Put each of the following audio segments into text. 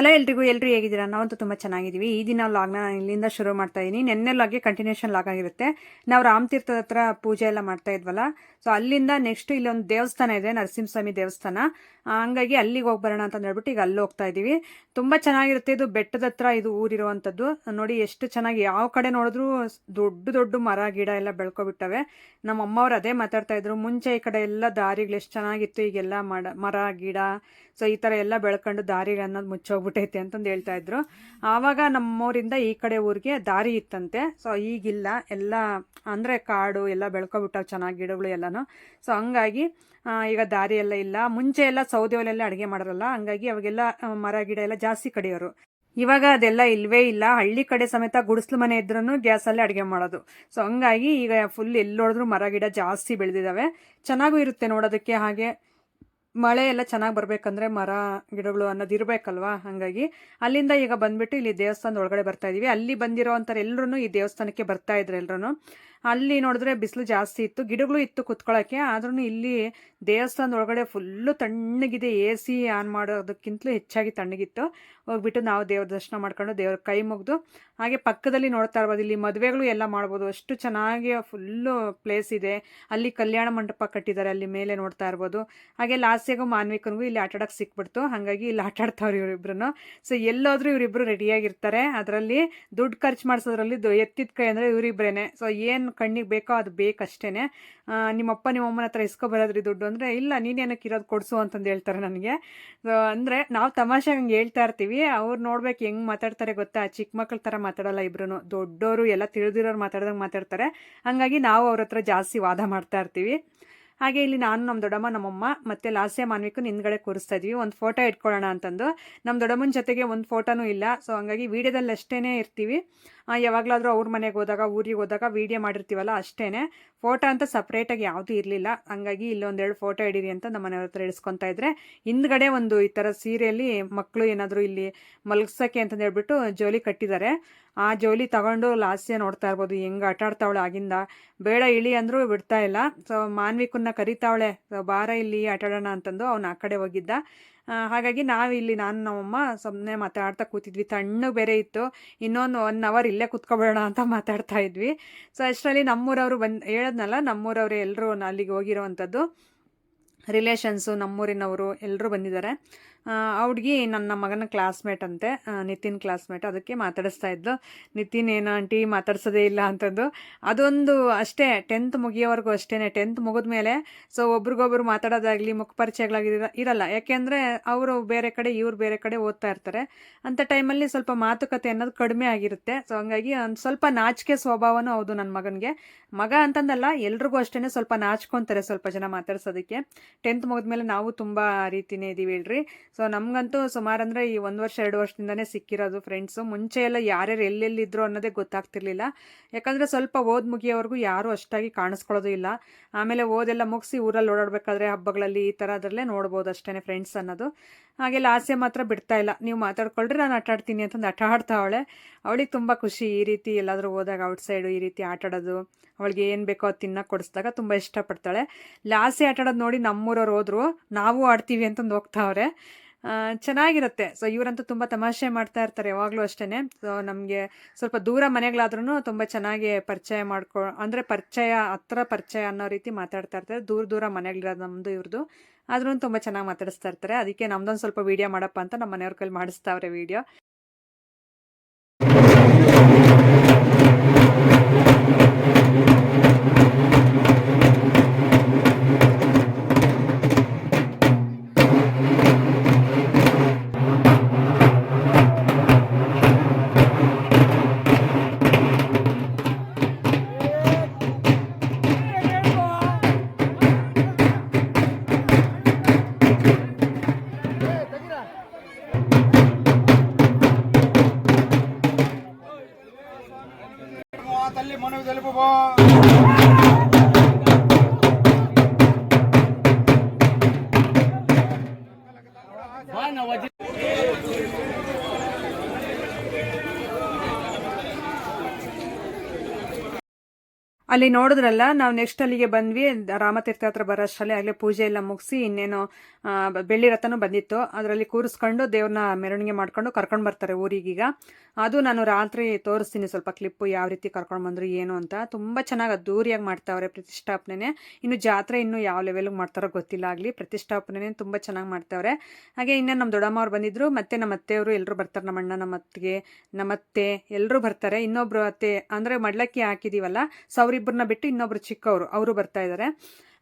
Hello ಎಲ್ರಿಗೂ, ಎಲ್ರು ಹೇಗಿದ್ದೀರಾ? ನಾವಂತೂ ತುಂಬ ಚೆನ್ನಾಗಿದ್ದೀವಿ. ಈ ದಿನ ಲಾಗ್ನ ನಾನು ಇಲ್ಲಿಂದ ಶುರು ಮಾಡ್ತಾ ಇದ್ದೀನಿ ನೆನ್ನೆ ಲಾಗ್ಗೆ ಕಂಟಿನ್ಯೂಷನ್ ಲಾಗ್ ಆಗಿರುತ್ತೆ. ನಾವು ರಾಮತೀರ್ಥದ ಹತ್ರ ಪೂಜೆ ಎಲ್ಲ ಮಾಡ್ತಾ ಇದ್ವಲ್ಲ ಸೊ ಅಲ್ಲಿಂದ ನೆಕ್ಸ್ಟ್ ಇಲ್ಲೊಂದು ದೇವಸ್ಥಾನ ಇದೆ, ನರಸಿಂಹಸ್ವಾಮಿ ದೇವಸ್ಥಾನ. ಹಂಗಾಗಿ ಅಲ್ಲಿಗೆ ಹೋಗಿ ಅಂತ ಹೇಳ್ಬಿಟ್ಟು ಈಗ ಅಲ್ಲಿ ಹೋಗ್ತಾ ಇದ್ದೀವಿ ತುಂಬ ಚೆನ್ನಾಗಿರುತ್ತೆ ಇದು ಬೆಟ್ಟದ ಹತ್ರ, ಇದು ಊರಿರುವಂಥದ್ದು. ನೋಡಿ, ಎಷ್ಟು ಚೆನ್ನಾಗಿ ಯಾವ ಕಡೆ ನೋಡಿದ್ರು ದೊಡ್ಡ ದೊಡ್ಡ ಮರ, ಗಿಡ ಎಲ್ಲ ಬೆಳ್ಕೊಬಿಟ್ಟವೆ. ನಮ್ಮ ಅಮ್ಮವ್ರು ಅದೇ ಮಾತಾಡ್ತಾ ಇದ್ರು, ಮುಂಚೆ ಈ ಕಡೆ ಎಲ್ಲ ದಾರಿಗಳು ಎಷ್ಟು ಚೆನ್ನಾಗಿತ್ತು, ಈಗೆಲ್ಲ ಮರ, ಗಿಡ ಸೊ ಈ ಥರ ಎಲ್ಲ ಬೆಳ್ಕೊಂಡು ದಾರಿ ಅನ್ನೋದು ಮುಚ್ಚೋಗ್ಬಿಟ್ಟೈತೆ ಅಂತಂದು ಹೇಳ್ತಾ ಇದ್ರು. ಆವಾಗ ನಮ್ಮೂರಿಂದ ಈ ಕಡೆ ಊರಿಗೆ ದಾರಿ ಇತ್ತಂತೆ. ಸೊ ಈಗಿಲ್ಲ. ಎಲ್ಲ ಅಂದರೆ ಕಾಡು, ಎಲ್ಲ ಬೆಳ್ಕೊಬಿಟ್ಟವು ಚೆನ್ನಾಗಿ ಗಿಡಗಳು ಎಲ್ಲನೂ. ಸೊ ಹಂಗಾಗಿ ಈಗ ದಾರಿ ಎಲ್ಲ ಇಲ್ಲ. ಮುಂಚೆ ಎಲ್ಲ ಸೌದೆ ಒಲೆಲ್ಲ ಅಡುಗೆ ಮಾಡೋರಲ್ಲ. ಹಂಗಾಗಿ ಅವಾಗೆಲ್ಲ ಮರ, ಗಿಡ ಎಲ್ಲ ಜಾಸ್ತಿ ಕಡಿಯೋರು. ಇವಾಗ ಅದೆಲ್ಲ ಇಲ್ವೇ ಇಲ್ಲ. ಹಳ್ಳಿ ಕಡೆ ಸಮೇತ ಗುಡಿಸ್ಲು ಮನೆ ಇದ್ರೂ ಗ್ಯಾಸಲ್ಲೇ ಅಡುಗೆ ಮಾಡೋದು. ಸೊ ಹಂಗಾಗಿ ಈಗ ಫುಲ್ ಎಲ್ಲೋಡಿದ್ರು ಮರ, ಗಿಡ ಜಾಸ್ತಿ ಬೆಳೆದಿದ್ದಾವೆ ಚೆನ್ನಾಗೂ ಇರುತ್ತೆ ನೋಡೋದಕ್ಕೆ ಹಾಗೆ. ಮಳೆ ಎಲ್ಲ ಚೆನ್ನಾಗಿ ಬರಬೇಕಂದ್ರೆ ಮರ, ಗಿಡಗಳು ಅನ್ನೋದು ಇರಬೇಕಲ್ವಾ? ಹಾಗಾಗಿ ಅಲ್ಲಿಂದ ಈಗ ಬಂದ್ಬಿಟ್ಟು ಇಲ್ಲಿ ದೇವಸ್ಥಾನದ ಒಳಗಡೆ ಬರ್ತಾ ಇದೀವಿ. ಅಲ್ಲಿ ಬಂದಿರೋ ಎಲ್ಲರೂ ಈ ದೇವಸ್ಥಾನಕ್ಕೆ ಬರ್ತಾ ಇದ್ರು ಎಲ್ಲರೂ ಅಲ್ಲಿ ನೋಡಿದ್ರೆ ಬಿಸಿಲು ಜಾಸ್ತಿ ಇತ್ತು. ಗಿಡಗಳು ಇತ್ತು ಕುತ್ಕೊಳ್ಳೋಕ್ಕೆ ಆದ್ರೂ ಇಲ್ಲಿ ದೇವಸ್ಥಾನದ ಒಳಗಡೆ ಫುಲ್ಲು ತಣ್ಣಗಿದೆ ಎ ಸಿ ಆನ್ ಮಾಡೋದಕ್ಕಿಂತಲೂ ಹೆಚ್ಚಾಗಿ ತಣ್ಣಗಿತ್ತು. ಹೋಗ್ಬಿಟ್ಟು ನಾವು ದೇವ್ರ ದರ್ಶನ ಮಾಡ್ಕೊಂಡು ದೇವ್ರ ಕೈ ಮುಗಿದು ಹಾಗೆ ಪಕ್ಕದಲ್ಲಿ ನೋಡ್ತಾ ಇರ್ಬೋದು. ಇಲ್ಲಿ ಮದುವೆಗಳು ಎಲ್ಲ ಮಾಡ್ಬೋದು. ಅಷ್ಟು ಚೆನ್ನಾಗಿ ಫುಲ್ಲು ಪ್ಲೇಸ್ ಇದೆ. ಅಲ್ಲಿ ಕಲ್ಯಾಣ ಮಂಟಪ ಕಟ್ಟಿದ್ದಾರೆ. ಅಲ್ಲಿ ಮೇಲೆ ನೋಡ್ತಾ ಇರ್ಬೋದು. ಹಾಗೆ ಲಾಸ್ಟಿಗೂ ಮಾನ್ವಿಕನಿಗೂ ಇಲ್ಲಿ ಆಟಾಡಕ್ಕೆ ಸಿಕ್ಬಿಡ್ತು. ಹಾಗಾಗಿ ಇಲ್ಲಿ ಆಟಾಡ್ತಾವ್ರು ಇವರಿಬ್ರು ಸೊ ಎಲ್ಲೋದ್ರೂ ಇವರಿಬ್ರು ರೆಡಿಯಾಗಿರ್ತಾರೆ ಅದರಲ್ಲಿ ದುಡ್ಡು ಖರ್ಚು ಮಾಡಿಸೋದ್ರಲ್ಲಿ ಎತ್ತಿದ ಕೈ ಅಂದರೆ ಇವರಿಬ್ರೇನೆ. ಸೊ ಏನು ಕಣ್ಣಿಗೆ ಬೇಕೋ ಅದು ಬೇಕಷ್ಟೇ ನಿಮ್ಮಪ್ಪ ನಿಮ್ಮಮ್ಮನ ಹತ್ರ ಇಸ್ಕೊಬರೋದ್ರಿ ದುಡ್ಡು ಅಂದರೆ, ಇಲ್ಲ ನೀನೇನಕ್ಕೆ ಇರೋದು ಕೊಡಿಸು ಅಂತಂದು ಹೇಳ್ತಾರೆ ನನಗೆ. ಸೊ ಅಂದರೆ ನಾವು ತಮಾಷೆ ಹಂಗೆ ಹೇಳ್ತಾ ಇರ್ತೀವಿ. ಅವ್ರು ನೋಡ್ಬೇಕು ಹೆಂಗ್ ಮಾತಾಡ್ತಾರೆ ಗೊತ್ತಾ? ಚಿಕ್ಕ ಮಕ್ಳ ತರ ಮಾತಾಡಲ್ಲ ಇಬ್ರು ದೊಡ್ಡವರು ಎಲ್ಲ ತಿಳಿದಿರೋರು ಮಾತಾಡ್ದಂಗೆ ಮಾತಾಡ್ತಾರೆ. ಹಂಗಾಗಿ ನಾವು ಅವ್ರ ಹತ್ರ ಜಾಸ್ತಿ ವಾದ ಮಾಡ್ತಾ ಇರ್ತೀವಿ. ಹಾಗೆ ಇಲ್ಲಿ ನಾನು ನಮ್ಮ ದೊಡ್ಡಮ್ಮ, ನಮ್ಮಮ್ಮ ಮತ್ತೆ ಲಾಸ್ಯ ಮಾನ್ವಿಕನ್ ಹಿಂದ್ಗಡೆ ಕೂರಿಸ್ತಾ ಇದೀವಿ. ಒಂದು ಫೋಟೋ ಇಟ್ಕೊಳ್ಳೋಣ ಅಂತಂದು. ನಮ್ಮ ದೊಡ್ಡಮ್ಮನ ಜೊತೆಗೆ ಒಂದು ಫೋಟೋನೂ ಇಲ್ಲ. ಸೊ ಹಂಗಾಗಿ ವೀಡಿಯೋದಲ್ಲಿ ಅಷ್ಟೇ ಇರ್ತೀವಿ. ಯಾವಾಗಲಾದ್ರೂ ಅವ್ರ ಮನೆಗೆ ಹೋದಾಗ, ಊರಿಗೆ ಹೋದಾಗ ವೀಡಿಯೋ ಮಾಡಿರ್ತೀವಲ್ಲ ಅಷ್ಟೇ ಫೋಟೋ ಅಂತ ಸಪ್ರೇಟಾಗಿ ಯಾವುದೂ ಇರಲಿಲ್ಲ. ಹಂಗಾಗಿ ಇಲ್ಲೊಂದೆರಡು ಫೋಟೋ ಹಿಡೀರಿ ಅಂತ ನಮ್ಮ ಮನೆಯವ್ರ ಹತ್ರ ಇಳಿಸ್ಕೊತಾ ಇದ್ರೆ. ಹಿಂದ್ಗಡೆ ಒಂದು ಈ ಥರ ಸೀರೆಯಲ್ಲಿ ಮಕ್ಕಳು ಏನಾದರೂ ಇಲ್ಲಿ ಮಲಗ್ಸೋಕ್ಕೆ ಅಂತಂದು ಹೇಳ್ಬಿಟ್ಟು ಜೋಲಿ ಕಟ್ಟಿದ್ದಾರೆ ಆ ಜೋಲಿ ತಗೊಂಡು ಲಾಸ್ಯ ನೋಡ್ತಾ ಇರ್ಬೋದು. ಹೆಂಗೆ ಆಟ ಆಡ್ತಾವಳೆ ಆಗಿಂದ. ಬೇಡ ಇಳಿ ಅಂದರೂ ಬಿಡ್ತಾ ಇಲ್ಲ. ಸೊ ಮಾನ್ವಿಕನ್ನ ಕರಿತಾವಳೆ. ಬಾರ ಇಲ್ಲಿ ಆಟಾಡೋಣ ಅಂತಂದು ಅವ್ನು ಆ ಕಡೆ ಹೋಗಿದ್ದ. ಹಾಗಾಗಿ ನಾವು ಇಲ್ಲಿ ನಾನು ನಮ್ಮಮ್ಮ ಸುಮ್ಮನೆ ಮಾತಾಡ್ತಾ ಕೂತಿದ್ವಿ. ತಣ್ಣಗೆ ಬೇರೆ ಇತ್ತು. ಇನ್ನೊಂದು ಒನ್ ಅವರ್ ಇಲ್ಲೇ ಕುತ್ಕೊಬೇಡ ಅಂತ ಮಾತಾಡ್ತಾ ಇದ್ವಿ. ಸೊ ಅಷ್ಟರಲ್ಲಿ ನಮ್ಮೂರವರು ಬಂದು, ಹೇಳದ್ನಲ್ಲ, ನಮ್ಮೂರವರು ಎಲ್ಲರೂ ಅಲ್ಲಿಗೆ ಹೋಗಿರೋವಂಥದ್ದು ರಿಲೇಷನ್ಸು ನಮ್ಮೂರಿನವರು ಎಲ್ಲರೂ ಬಂದಿದ್ದಾರೆ. ಆ ನನ್ನ ಮಗನ ಕ್ಲಾಸ್ಮೇಟ್ ಅಂತೆ. ನಿತಿನ್ ಕ್ಲಾಸ್ಮೇಟ್ ಅದಕ್ಕೆ ಮಾತಾಡಿಸ್ತಾ ಇದ್ಲು. ನಿತಿನ್, ಏನು ಆಂಟಿ, ಮಾತಾಡ್ಸೋದೇ ಇಲ್ಲ ಅಂತಂದು. ಅದೊಂದು ಅಷ್ಟೇ ಟೆಂತ್ ಮುಗಿಯೋವರೆಗೂ ಅಷ್ಟೇ ಟೆಂತ್ ಮುಗಿದ್ಮೇಲೆ ಸೊ ಒಬ್ರಿಗೊಬ್ರು ಮಾತಾಡೋದಾಗಲಿ, ಮುಖ ಪರಿಚಯಗಳಾಗಿ ಇರಲ್ಲ. ಯಾಕೆಂದರೆ, ಅವರು ಬೇರೆ ಕಡೆ, ಇವ್ರು ಬೇರೆ ಕಡೆ ಓದ್ತಾ ಇರ್ತಾರೆ. ಅಂಥ ಟೈಮಲ್ಲಿ ಸ್ವಲ್ಪ ಮಾತುಕತೆ ಅನ್ನೋದು ಕಡಿಮೆ ಆಗಿರುತ್ತೆ. ಸೊ ಹಂಗಾಗಿ ಒಂದು ಸ್ವಲ್ಪ ನಾಚಿಕೆ ಸ್ವಭಾವನೂ ಹೌದು ನನ್ನ ಮಗನಿಗೆ. ಮಗ ಅಂತಂದಲ್ಲ, ಎಲ್ರಿಗೂ ಅಷ್ಟೇ ಸ್ವಲ್ಪ ನಾಚ್ಕೊತಾರೆ ಸ್ವಲ್ಪ ಜನ ಮಾತಾಡ್ಸೋದಕ್ಕೆ. ಟೆಂತ್ ಮುಗಿದ್ಮೇಲೆ ನಾವು ತುಂಬ ರೀತಿನೇ ಇದ್ದೀವಿ ಹೇಳ್ರಿ. ಸೊ ನಮಗಂತೂ ಸುಮಾರು ಅಂದರೆ ಈ ಒಂದು ವರ್ಷ, ಎರಡು ವರ್ಷದಿಂದನೇ ಸಿಕ್ಕಿರೋದು ಫ್ರೆಂಡ್ಸು ಮುಂಚೆ ಎಲ್ಲ ಯಾರ್ಯಾರು ಎಲ್ಲೆಲ್ಲಿದ್ರು ಅನ್ನೋದೇ ಗೊತ್ತಾಗ್ತಿರ್ಲಿಲ್ಲ. ಯಾಕಂದರೆ ಸ್ವಲ್ಪ ಓದ್ ಮುಗಿಯೋವರೆಗೂ ಯಾರೂ ಅಷ್ಟಾಗಿ ಕಾಣಿಸ್ಕೊಳ್ಳೋದು ಇಲ್ಲ. ಆಮೇಲೆ ಓದೆಲ್ಲ ಮುಗಿಸಿ ಊರಲ್ಲಿ ಓಡಾಡಬೇಕಾದ್ರೆ ಹಬ್ಬಗಳಲ್ಲಿ ಈ ಥರದ್ರಲ್ಲೇ ನೋಡ್ಬೋದು ಅಷ್ಟೇ ಫ್ರೆಂಡ್ಸ್ ಅನ್ನೋದು. ಹಾಗೆ ಲಾಸ್ಯ ಮಾತ್ರ ಬಿಡ್ತಾ ಇಲ್ಲ. ನೀವು ಮಾತಾಡ್ಕೊಳ್ರಿ, ನಾನು ಆಟ ಆಡ್ತೀನಿ ಅಂತಂದು ಆಟ ಆಡ್ತಾವಳೆ ಅವಳಿಗೆ ತುಂಬ ಖುಷಿ ಈ ರೀತಿ ಎಲ್ಲಾದರೂ ಹೋದಾಗ ಔಟ್ಸೈಡು ಈ ರೀತಿ ಆಟ ಆಡೋದು. ಅವಳಿಗೆ ಏನು ಬೇಕೋ ಅದು ತಿನ್ನಕ್ಕೆ ಕೊಡಿಸಿದಾಗ ತುಂಬ ಇಷ್ಟಪಡ್ತಾಳೆ. ಲಾಸಿ ಆಟಾಡೋದು ನೋಡಿ ನಮ್ಮೂರವ್ರು ಹೋದ್ರು, ನಾವು ಆಡ್ತೀವಿ ಅಂತಂದು ಹೋಗ್ತಾವ್ರೆ. ಚೆನ್ನಾಗಿರುತ್ತೆ. ಸೊ ಇವರಂತೂ ತುಂಬ ತಮಾಷೆ ಮಾಡ್ತಾ ಇರ್ತಾರೆ ಯಾವಾಗಲೂ ಅಷ್ಟೇ ಸೊ ನಮಗೆ ಸ್ವಲ್ಪ ದೂರ ಮನೆಗಳಾದ್ರೂ ತುಂಬ ಚೆನ್ನಾಗಿ ಪರಿಚಯ ಮಾಡ್ಕೊ, ಅಂದರೆ ಪರಿಚಯ, ಹತ್ರ ಪರಿಚಯ ಅನ್ನೋ ರೀತಿ ಮಾತಾಡ್ತಾ ಇರ್ತಾರೆ. ದೂರ ದೂರ ಮನೆಗಳಿರೋದು ನಮ್ಮದು ಇವ್ರದ್ದು ಆದ್ರೂ ತುಂಬ ಚೆನ್ನಾಗಿ ಮಾತಾಡಿಸ್ತಾ ಇರ್ತಾರೆ. ಅದಕ್ಕೆ ನಮ್ದೊಂದು ಸ್ವಲ್ಪ ವೀಡಿಯೋ ಮಾಡಪ್ಪ ಅಂತ ನಮ್ಮ ಮನೆಯವ್ರ ಕೈಲಿ ಮಾಡಿಸ್ತಾವ್ರೆ ವೀಡಿಯೋ ಅಲ್ಲಿ ನೋಡಿದ್ರಲ್ಲ, ನಾವು ನೆಕ್ಸ್ಟ್ ಅಲ್ಲಿಗೆ ಬಂದ್ವಿ ರಾಮತೀರ್ಥ ಹತ್ರ ಬರೋ ಅಷ್ಟರಲ್ಲಿ ಆಗಲೇ ಪೂಜೆ ಎಲ್ಲ ಮುಗಿಸಿ ಇನ್ನೇನು ಬೆಳ್ಳಿ ರಥನೂ ಬಂದಿತ್ತು. ಅದರಲ್ಲಿ ಕೂರಿಸ್ಕೊಂಡು ದೇವ್ರನ್ನ ಮೆರವಣಿಗೆ ಮಾಡ್ಕೊಂಡು ಕರ್ಕೊಂಡು ಬರ್ತಾರೆ ಊರಿಗೀಗ. ಅದು ನಾನು ರಾತ್ರಿ ತೋರಿಸ್ತೀನಿ ಸ್ವಲ್ಪ ಕ್ಲಿಪ್ಪು ಯಾವ ರೀತಿ ಕರ್ಕೊಂಡು ಬಂದರು ಏನು ಅಂತ. ತುಂಬ ಚೆನ್ನಾಗಿ ಅದ್ದೂರಿಯಾಗಿ ಮಾಡ್ತಾವ್ರೆ ಪ್ರತಿಷ್ಠಾಪನೆ ಇನ್ನು ಜಾತ್ರೆ ಇನ್ನೂ ಯಾವ ಲೆವೆಲ್ಗೆ ಮಾಡ್ತಾರೋ ಗೊತ್ತಿಲ್ಲ ಆಗಲಿ. ಪ್ರತಿಷ್ಠಾಪನೆ ತುಂಬ ಚೆನ್ನಾಗಿ ಮಾಡ್ತಾವ್ರೆ. ಹಾಗೆ ಇನ್ನು ನಮ್ಮ ದೊಡ್ಡಮ್ಮ ಅವ್ರು ಬಂದಿದ್ರು, ಮತ್ತೆ ನಮ್ಮ ಅತ್ತೆಯವರು ಎಲ್ಲರೂ ಬರ್ತಾರೆ, ನಮ್ಮ ಅಣ್ಣ, ನಮ್ಮ ಅತ್ತಿಗೆ, ನಮ್ಮ ಅತ್ತೆ ಎಲ್ಲರೂ ಬರ್ತಾರೆ. ಇನ್ನೊಬ್ರು ಅತ್ತೆ ಅಂದರೆ ಮಡ್ಲಕ್ಕಿ ಹಾಕಿದ್ದೀವಲ್ಲ ಸೊ ಅವರಿಬ್ಬರನ್ನ ಬಿಟ್ಟು ಇನ್ನೊಬ್ರು ಚಿಕ್ಕವರು, ಅವರು ಬರ್ತಾ ಇದ್ದಾರೆ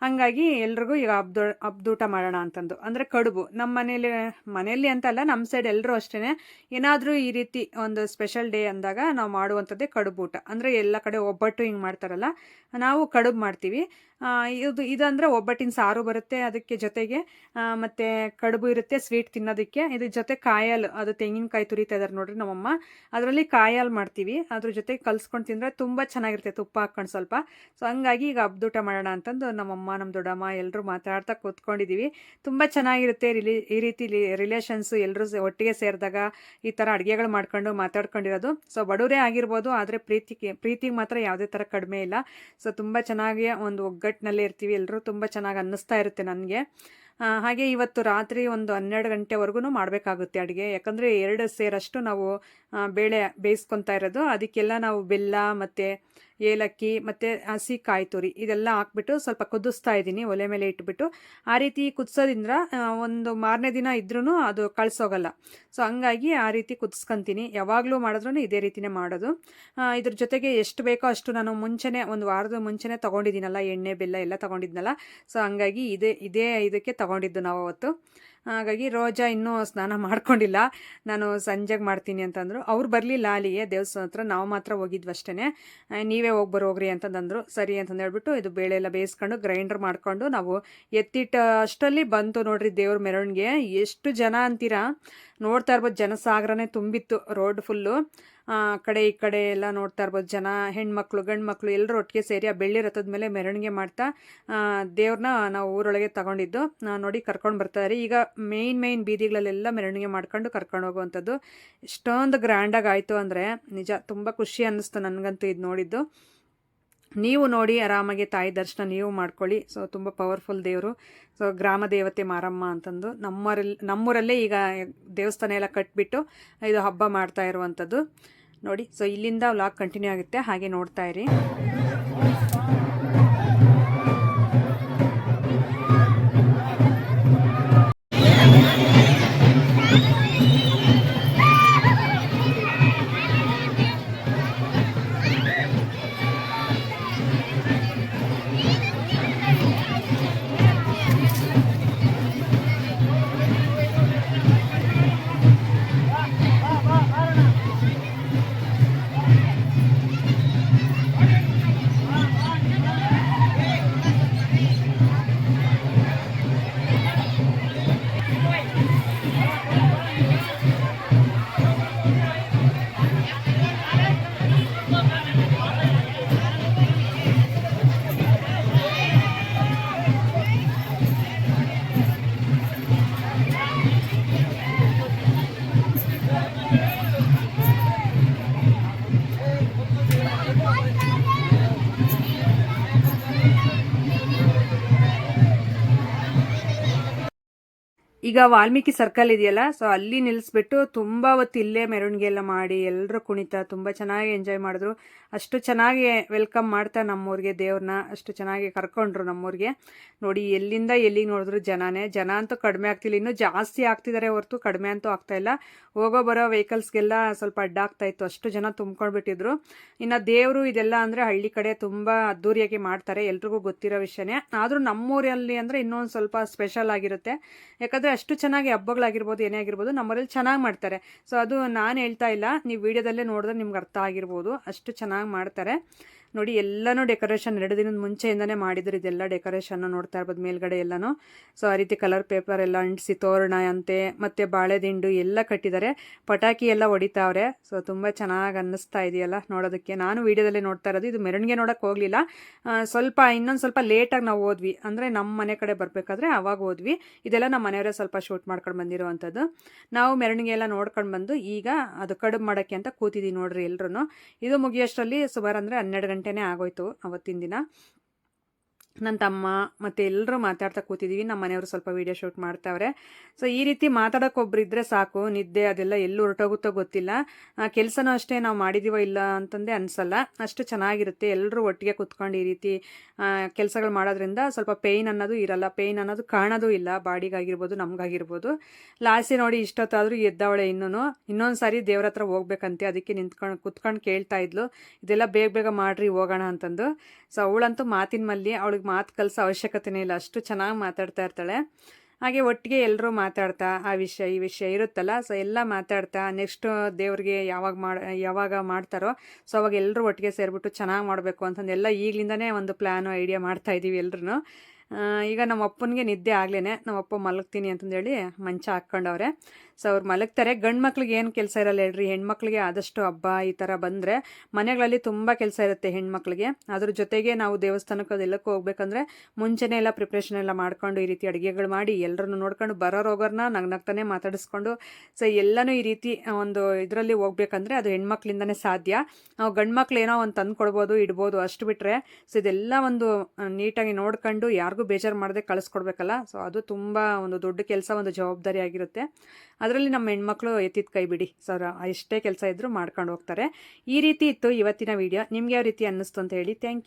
ಹಂಗಾಗಿ ಎಲ್ರಿಗೂ ಈಗ ಅಬ್ದು ಹಬ್ದೂಟ ಮಾಡೋಣ ಅಂತಂದು. ಅಂದರೆ ಕಡುಬು. ನಮ್ಮ ಮನೇಲಿ ಮನೆಯಲ್ಲಿ ಅಂತಲ್ಲ ನಮ್ಮ ಸೈಡ್ ಎಲ್ಲರೂ ಅಷ್ಟೇ ಏನಾದರೂ ಈ ರೀತಿ ಒಂದು ಸ್ಪೆಷಲ್ ಡೇ ಅಂದಾಗ ನಾವು ಮಾಡುವಂಥದ್ದೇ ಕಡುಬು ಊಟ ಅಂದರೆ ಎಲ್ಲ ಕಡೆ ಒಬ್ಬಟ್ಟು ಹಿಂಗೆ ಮಾಡ್ತಾರಲ್ಲ, ನಾವು ಕಡುಬು ಮಾಡ್ತೀವಿ. ಇದು ಇದಂದರೆ ಒಬ್ಬಟ್ಟಿನ ಸಾರು ಬರುತ್ತೆ ಅದಕ್ಕೆ ಜೊತೆಗೆ ಮತ್ತು ಕಡುಬು ಇರುತ್ತೆ ಸ್ವೀಟ್ ತಿನ್ನೋದಕ್ಕೆ. ಇದ್ರ ಜೊತೆ ಕಾಯಾಲು, ಅದು ತೆಂಗಿನಕಾಯಿ ತುರಿತಾ ಇದಾರೆ ನೋಡ್ರಿ ನಮ್ಮಮ್ಮ. ಅದರಲ್ಲಿ ಕಾಯಲ್ ಮಾಡ್ತೀವಿ. ಅದ್ರ ಜೊತೆ ಕಲ್ಸ್ಕೊಂಡು ತಿಂದರೆ ತುಂಬ ಚೆನ್ನಾಗಿರುತ್ತೆ ತುಪ್ಪ ಹಾಕ್ಕೊಂಡು ಸ್ವಲ್ಪ. ಸೊ ಹಂಗಾಗಿ ಈಗ ಹಬ್ದೂಟ ಮಾಡೋಣ ಅಂತಂದು ನಮ್ಮಮ್ಮ ನಮ್ಮ ದೊಡ್ಡಮ್ಮ ಎಲ್ಲರೂ ಮಾತಾಡ್ತಾ ಕೂತ್ಕೊಂಡಿದ್ದೀವಿ ತುಂಬ ಚೆನ್ನಾಗಿರುತ್ತೆ ರಿಲಿ, ಈ ರೀತಿ ರಿಲೇಷನ್ಸು ಎಲ್ಲರೂ ಒಟ್ಟಿಗೆ ಸೇರಿದಾಗ ಈ ಥರ ಅಡುಗೆಗಳು ಮಾಡ್ಕೊಂಡು ಮಾತಾಡ್ಕೊಂಡಿರೋದು. ಸೊ ಬಡವರೇ ಆಗಿರ್ಬೋದು, ಆದರೆ ಪ್ರೀತಿಗೆ ಪ್ರೀತಿಗೆ ಮಾತ್ರ ಯಾವುದೇ ಥರ ಕಡಿಮೆ ಇಲ್ಲ. ಸೊ ತುಂಬ ಚೆನ್ನಾಗಿ ಒಂದು ಒಗ್ಗಟ್ಟಿನಲ್ಲೇ ಇರ್ತೀವಿ. ಎಲ್ಲರೂ ತುಂಬ ಚೆನ್ನಾಗಿ ಅನ್ನಿಸ್ತಾ ಇರುತ್ತೆ ನನಗೆ. ಹಾಗೆ ಇವತ್ತು ರಾತ್ರಿ ಒಂದು ಹನ್ನೆರಡು ಗಂಟೆವರೆಗೂ ಮಾಡಬೇಕಾಗುತ್ತೆ ಅಡುಗೆ. ಯಾಕಂದರೆ ಎರಡು ಸೇರಷ್ಟು ನಾವು ಬೇಳೆ ಬೇಯಿಸ್ಕೊತಾ ಇರೋದು. ಅದಕ್ಕೆಲ್ಲ ನಾವು ಬೆಲ್ಲ ಮತ್ತು ಏಲಕ್ಕಿ, ಮತ್ತು ಹಸಿ ಕಾಯಿ ತುರಿ ಇದೆಲ್ಲ ಹಾಕ್ಬಿಟ್ಟು ಸ್ವಲ್ಪ ಕುದಿಸ್ತಾ ಇದ್ದೀನಿ, ಒಲೆ ಮೇಲೆ ಇಟ್ಬಿಟ್ಟು. ಆ ರೀತಿ ಕುದಿಸೋದ್ರಿಂದ ಒಂದು ಮಾರನೇ ದಿನ ಇದ್ರೂ ಅದು ಕಳಿಸೋಗಲ್ಲ. ಸೊ ಹಂಗಾಗಿ ಆ ರೀತಿ ಕುದಿಸ್ಕೊಂತೀನಿ. ಯಾವಾಗಲೂ ಮಾಡಿದ್ರೂ ಇದೇ ರೀತಿನೇ ಮಾಡೋದು. ಇದ್ರ ಜೊತೆಗೆ ಎಷ್ಟು ಬೇಕೋ ಅಷ್ಟು ನಾನು ಮುಂಚೆನೇ, ಒಂದು ವಾರದ ಮುಂಚೆನೇ ತೊಗೊಂಡಿದ್ದೀನಲ್ಲ, ಎಣ್ಣೆ, ಬೆಲ್ಲ ಎಲ್ಲ ತೊಗೊಂಡಿದ್ನಲ್ಲ. ಸೊ ಹಂಗಾಗಿ ಇದೇ ಇದೇ ಇದಕ್ಕೆ ತೊಗೊಂಡಿದ್ದು ನಾವು ಅವತ್ತು ಹಾಗಾಗಿ ರೋಜಾ ಇನ್ನೂ ಸ್ನಾನ ಮಾಡ್ಕೊಂಡಿಲ್ಲ. ನಾನು ಸಂಜೆಗೆ ಮಾಡ್ತೀನಿ ಅಂತಂದರು. ಅವ್ರು ಬರಲಿಲ್ಲ ಅಲ್ಲಿಗೆ, ದೇವಸ್ಥಾನ ಹತ್ರ. ನಾವು ಮಾತ್ರ ಹೋಗಿದ್ವಿ ಅಷ್ಟೇ ನೀವೇ ಹೋಗಿ ಬರೋಗ್ರಿ ಅಂತಂದಂದರು ಸರಿ ಅಂತಂದು ಹೇಳ್ಬಿಟ್ಟು ಇದು ಬೇಳೆ ಎಲ್ಲ ಬೇಯಿಸ್ಕೊಂಡು ಗ್ರೈಂಡರ್ ಮಾಡಿಕೊಂಡು ನಾವು ಎತ್ತಿಟ್ಟ ಅಷ್ಟಲ್ಲಿ ಬಂತು ನೋಡ್ರಿ ದೇವ್ರ ಮೆರವಣಿಗೆ. ಎಷ್ಟು ಜನ ಅಂತೀರಾ? ನೋಡ್ತಾ ಇರ್ಬೋದು, ಜನಸಾಗರನೇ ತುಂಬಿತ್ತು, ರೋಡ್ ಫುಲ್ಲು ಕಡೆ ಈ ಕಡೆ ಎಲ್ಲ ನೋಡ್ತಾ ಇರ್ಬೋದು. ಜನ, ಹೆಣ್ಮಕ್ಳು ಗಂಡು ಮಕ್ಕಳು ಎಲ್ಲರೂ ಒಟ್ಟಿಗೆ ಸೇರಿ ಆ ಬೆಳ್ಳಿ ರಥದ ಮೇಲೆ ಮೆರವಣಿಗೆ ಮಾಡ್ತಾ ದೇವ್ರನ್ನ ನಾವು ಊರೊಳಗೆ ತಗೊಂಡಿದ್ದು. ನೋಡಿ ಕರ್ಕೊಂಡು ಬರ್ತಾರೆ ಈಗ ಮೇಯ್ನ್ ಮೇಯ್ನ್ ಬೀದಿಗಳಲ್ಲೆಲ್ಲ ಮೆರವಣಿಗೆ ಮಾಡ್ಕೊಂಡು ಕರ್ಕೊಂಡು ಹೋಗುವಂಥದ್ದು. ಇಷ್ಟೊಂದು ಗ್ರ್ಯಾಂಡಾಗಿ ಆಯಿತು ಅಂದರೆ, ನಿಜ ತುಂಬ ಖುಷಿ ಅನ್ನಿಸ್ತು ನನಗಂತೂ ಇದು ನೋಡಿದ್ದು. ನೀವು ನೋಡಿ, ಆರಾಮಾಗಿ ತಾಯಿ ದರ್ಶನ ನೀವು ಮಾಡ್ಕೊಳ್ಳಿ. ಸೊ, ತುಂಬ ಪವರ್ಫುಲ್ ದೇವರು. ಸೊ, ಗ್ರಾಮ ದೇವತೆ ಮಾರಮ್ಮ ಅಂತಂದು ನಮ್ಮರಲ್ಲಿ ನಮ್ಮೂರಲ್ಲೇ ಈಗ ದೇವಸ್ಥಾನ ಎಲ್ಲ ಕಟ್ಬಿಟ್ಟು ಇದು ಹಬ್ಬ ಮಾಡ್ತಾ ಇರುವಂಥದ್ದು. ನೋಡಿ. ಸೊ ಇಲ್ಲಿಂದ ವ್ಲಾಗ್ ಕಂಟಿನ್ಯೂ ಆಗುತ್ತೆ. ಹಾಗೆ ನೋಡ್ತಾ ಇರಿ. ಈಗ ವಾಲ್ಮೀಕಿ ಸರ್ಕಲ್ ಇದೆಯಲ್ಲ ಸೊ ಅಲ್ಲಿ ನಿಲ್ಲಿಸ್ಬಿಟ್ಟು ತುಂಬ ಹೊತ್ತು ಇಲ್ಲೇ ಮೆರವಣಿಗೆ ಎಲ್ಲ ಮಾಡಿ ಎಲ್ಲರೂ ಕುಣಿತ ತುಂಬ ಚೆನ್ನಾಗಿ ಎಂಜಾಯ್ ಮಾಡಿದ್ರು. ಅಷ್ಟು ಚೆನ್ನಾಗಿ ವೆಲ್ಕಮ್ ಮಾಡ್ತಾ ನಮ್ಮೂರಿಗೆ ದೇವ್ರನ್ನ, ಅಷ್ಟು ಚೆನ್ನಾಗಿ ಕರ್ಕೊಂಡ್ರು ನಮ್ಮೂರಿಗೆ. ನೋಡಿ, ಎಲ್ಲಿಂದ ಎಲ್ಲಿಗೆ ನೋಡಿದ್ರು ಜನನೇ. ಜನ ಅಂತೂ ಕಡಿಮೆ ಆಗ್ತಿಲ್ಲ. ಇನ್ನೂ ಜಾಸ್ತಿ ಆಗ್ತಿದ್ದಾರೆ ಹೊರತು ಕಡಿಮೆ ಅಂತೂ ಆಗ್ತಾ ಇಲ್ಲ. ಹೋಗೋ ಬರೋ ವೆಹಿಕಲ್ಸ್ಗೆಲ್ಲ ಸ್ವಲ್ಪ ಅಡ್ಡ ಆಗ್ತಾ ಇತ್ತು. ಅಷ್ಟು ಜನ ತುಂಬ್ಕೊಂಡ್ಬಿಟ್ಟಿದ್ರು. ಇನ್ನು ದೇವರು ಇದೆಲ್ಲ ಅಂದರೆ ಹಳ್ಳಿ ಕಡೆ ತುಂಬ ಅದ್ದೂರಿಯಾಗಿ ಮಾಡ್ತಾರೆ. ಎಲ್ರಿಗೂ ಗೊತ್ತಿರೋ ವಿಷಯನೇ. ಆದರೂ ನಮ್ಮೂರಲ್ಲಿ ಅಂದರೆ ಇನ್ನೊಂದು ಸ್ವಲ್ಪ ಸ್ಪೆಷಲ್ ಆಗಿರುತ್ತೆ. ಯಾಕಂದರೆ ಅಷ್ಟು ಚೆನ್ನಾಗಿ ಹಬ್ಬಗಳಾಗಿರ್ಬೋದು, ಏನೇ ಆಗಿರ್ಬೋದು, ನಮ್ಮೂರಲ್ಲಿ ಚೆನ್ನಾಗಿ ಮಾಡ್ತಾರೆ. ಸೊ ಅದು ನಾನು ಹೇಳ್ತಾ ಇಲ್ಲ. ನೀವು ವಿಡಿಯೋದಲ್ಲೇ ನೋಡಿದ್ರೆ ನಿಮ್ಗೆ ಅರ್ಥ ಆಗಿರ್ಬೋದು. ಅಷ್ಟು ಚೆನ್ನಾಗಿ ಮಾಡ್ತಾರೆ. ನೋಡಿ, ಎಲ್ಲನೂ ಡೆಕೋರೇಷನ್ ಎರಡು ದಿನದ ಮುಂಚೆಯಿಂದನೇ ಮಾಡಿದ್ರು. ಇದೆಲ್ಲ ಡೆಕೋರೇಷನ್ ನೋಡ್ತಾ ಇರ್ಬೋದು, ಮೇಲ್ಗಡೆ ಎಲ್ಲನೂ. ಸೊ ಆ ರೀತಿ ಕಲರ್ ಪೇಪರ್ ಎಲ್ಲ ಅಂಟಿಸಿ, ತೋರಣ ಅಂತೆ, ಮತ್ತು ಬಾಳೆದಿಂಡು ಎಲ್ಲ ಕಟ್ಟಿದ್ದಾರೆ. ಪಟಾಕಿ ಎಲ್ಲ ಹೊಡಿತಾವ್ರೆ. ಸೊ ತುಂಬ ಚೆನ್ನಾಗಿ ಅನ್ನಿಸ್ತಾ ಇದೆಯಲ್ಲ ನೋಡೋದಕ್ಕೆ. ನಾನು ವೀಡಿಯೋದಲ್ಲೇ ನೋಡ್ತಾ ಇರೋದು, ಇದು ಮೆರವಣಿಗೆ ನೋಡೋಕೆ ಹೋಗಲಿಲ್ಲ. ಸ್ವಲ್ಪ, ಇನ್ನೊಂದು ಸ್ವಲ್ಪ ಲೇಟಾಗಿ ನಾವು ಹೋದ್ವಿ. ಅಂದರೆ ನಮ್ಮ ಮನೆ ಕಡೆ ಬರಬೇಕಾದ್ರೆ ಆವಾಗ ಹೋದ್ವಿ. ಇದೆಲ್ಲ ನಮ್ಮ ಮನೆಯವರೇ ಸ್ವಲ್ಪ ಶೂಟ್ ಮಾಡ್ಕೊಂಡು ಬಂದಿರುವಂಥದ್ದು. ನಾವು ಮೆರವಣಿಗೆ ಎಲ್ಲ ನೋಡ್ಕೊಂಡು ಬಂದು ಈಗ ಅದು ಕಡುಬು ಮಾಡೋಕ್ಕೆ ಅಂತ ಕೂತಿದ್ದೀವಿ ನೋಡ್ರಿ ಎಲ್ಲರೂ ಇದು ಮುಗಿಯೋಷ್ಟರಲ್ಲಿ ಸುಮಾರು ಅಂದರೆ ಹನ್ನೆರಡು ಗಂಟೆನೇ ಆಗೋಯ್ತು ಅವತ್ತಿನ ದಿನ. ನನ್ನ ತಮ್ಮ ಮತ್ತು ಎಲ್ಲರೂ ಮಾತಾಡ್ತಾ ಕೂತಿದ್ದೀವಿ ನಮ್ಮ ಮನೆಯವರು ಸ್ವಲ್ಪ ವೀಡಿಯೋ ಶೂಟ್ ಮಾಡ್ತಾವ್ರೆ. ಸೊ ಈ ರೀತಿ ಮಾತಾಡೋಕೆ ಒಬ್ರು ಇದ್ದರೆ ಸಾಕು. ನಿದ್ದೆ ಅದೆಲ್ಲ ಎಲ್ಲೂ ಹೊರಟೋಗುತ್ತೋ ಗೊತ್ತಿಲ್ಲ. ಕೆಲಸನೂ ಅಷ್ಟೇ ನಾವು ಮಾಡಿದ್ದೀವೋ ಇಲ್ಲ ಅಂತಂದೇ ಅನಿಸಲ್ಲ. ಅಷ್ಟು ಚೆನ್ನಾಗಿರುತ್ತೆ. ಎಲ್ಲರೂ ಒಟ್ಟಿಗೆ ಕೂತ್ಕೊಂಡು ಈ ರೀತಿ ಕೆಲಸಗಳು ಮಾಡೋದ್ರಿಂದ ಸ್ವಲ್ಪ ಪೇಯ್ನ್ ಅನ್ನೋದು ಇರಲ್ಲ. ಪೇಯ್ನ್ ಅನ್ನೋದು ಕಾಣೋದು ಇಲ್ಲ. ಬಾಡಿಗಾಗಿರ್ಬೋದು, ನಮಗಾಗಿರ್ಬೋದು. ಲಾಸಿ ನೋಡಿ ಇಷ್ಟೊತ್ತಾದರೂ ಎದ್ದವಳೆ ಇನ್ನೂ ಇನ್ನೊಂದು ಸಾರಿ ದೇವ್ರ ಹತ್ರ ಹೋಗ್ಬೇಕಂತೆ. ಅದಕ್ಕೆ ನಿಂತ್ಕೊಂಡು ಕೂತ್ಕೊಂಡು ಕೇಳ್ತಾ ಇದ್ಲು. ಇದೆಲ್ಲ ಬೇಗ ಬೇಗ ಮಾಡಿರಿ ಹೋಗೋಣ ಅಂತಂದು. ಸೊ ಅವಳಂತೂ ಮಾತಿನ ಮಲ್ಲಿ, ಅವಳಿಗೆ ಮಾತು ಕಲಿಸೋ ಅವಶ್ಯಕತೆನೇ ಇಲ್ಲ. ಅಷ್ಟು ಚೆನ್ನಾಗಿ ಮಾತಾಡ್ತಾ ಇರ್ತಾಳೆ. ಹಾಗೆ ಒಟ್ಟಿಗೆ ಎಲ್ಲರೂ ಮಾತಾಡ್ತಾ, ಆ ವಿಷಯ, ಈ ವಿಷಯ ಇರುತ್ತಲ್ಲ ಸೊ ಎಲ್ಲ ಮಾತಾಡ್ತಾ ನೆಕ್ಸ್ಟ್ ದೇವ್ರಿಗೆ ಯಾವಾಗ ಮಾಡಿ, ಯಾವಾಗ ಮಾಡ್ತಾರೋ ಸೊ ಅವಾಗ ಎಲ್ಲರೂ ಒಟ್ಟಿಗೆ ಸೇರಿಬಿಟ್ಟು ಚೆನ್ನಾಗಿ ಮಾಡಬೇಕು ಅಂತಂದು ಎಲ್ಲ ಈಗಲಿಂದನೇ ಒಂದು ಪ್ಲ್ಯಾನು ಐಡಿಯಾ ಮಾಡ್ತಾ ಇದ್ದೀವಿ ಎಲ್ಲರೂ ಈಗ ನಮ್ಮ ಅಪ್ಪನಿಗೆ ನಿದ್ದೆ ಆಗ್ಲೇ ನಮ್ಮ ಅಪ್ಪ ಮಲಗ್ತೀನಿ ಅಂತಂದೇಳಿ ಮಂಚ ಹಾಕ್ಕೊಂಡವ್ರೆ. ಸೊ ಅವ್ರು ಮಲಗ್ತಾರೆ. ಗಂಡು ಮಕ್ಳಿಗೆ ಏನು ಕೆಲಸ ಇರಲ್ಲ ಹೇಳ್ರಿ. ಹೆಣ್ಮಕ್ಳಿಗೆ ಆದಷ್ಟು ಹಬ್ಬ ಈ ಥರ ಬಂದರೆ ಮನೆಗಳಲ್ಲಿ ತುಂಬ ಕೆಲಸ ಇರುತ್ತೆ ಹೆಣ್ಮಕ್ಳಿಗೆ. ಅದ್ರ ಜೊತೆಗೆ ನಾವು ದೇವಸ್ಥಾನಕ್ಕೆ ಅದೆಲ್ಲಕ್ಕೂ ಹೋಗ್ಬೇಕಂದ್ರೆ ಮುಂಚೆನೇ ಎಲ್ಲ ಪ್ರಿಪ್ರೇಷನ್ ಎಲ್ಲ ಮಾಡ್ಕೊಂಡು ಈ ರೀತಿ ಅಡುಗೆಗಳು ಮಾಡಿ ಎಲ್ಲರನ್ನು ನೋಡ್ಕೊಂಡು ಬರೋರು ಹೋಗೋರನ್ನ ನಗ್ನಗ್ತಾನೆ ಮಾತಾಡಿಸ್ಕೊಂಡು ಸೊ ಎಲ್ಲನೂ ಈ ರೀತಿ ಒಂದು ಇದರಲ್ಲಿ ಹೋಗ್ಬೇಕಂದ್ರೆ ಅದು ಹೆಣ್ಮಕ್ಳಿಂದನೇ ಸಾಧ್ಯ. ನಾವು ಗಂಡು ಮಕ್ಳು ಏನೋ ಒಂದು ತಂದು ಕೊಡ್ಬೋದು, ಇಡ್ಬೋದು ಅಷ್ಟು ಬಿಟ್ಟರೆ ಸೊ ಇದೆಲ್ಲ ಒಂದು ನೀಟಾಗಿ ನೋಡ್ಕೊಂಡು ಯಾರಿಗೂ ಬೇಜಾರು ಮಾಡದೆ ಕಳಿಸ್ಕೊಡ್ಬೇಕಲ್ಲ. ಸೊ ಅದು ತುಂಬ ಒಂದು ದೊಡ್ಡ ಕೆಲಸ, ಒಂದು ಜವಾಬ್ದಾರಿ ಆಗಿರುತ್ತೆ. ಅದರಲ್ಲಿ ನಮ್ಮ ಹೆಣ್ಮಕ್ಳು ಎತ್ತಿದ ಕೈ ಬಿಡಿ. ಸರ್ ಎಷ್ಟೇ ಕೆಲಸ ಇದ್ದರೂ ಮಾಡ್ಕೊಂಡು ಹೋಗ್ತಾರೆ. ಈ ರೀತಿ ಇತ್ತು ಇವತ್ತಿನ ವಿಡಿಯೋ ನಿಮ್ಗೆ ಯಾವ ರೀತಿ ಅನ್ನಿಸ್ತು ಅಂತ ಹೇಳಿ. Thank you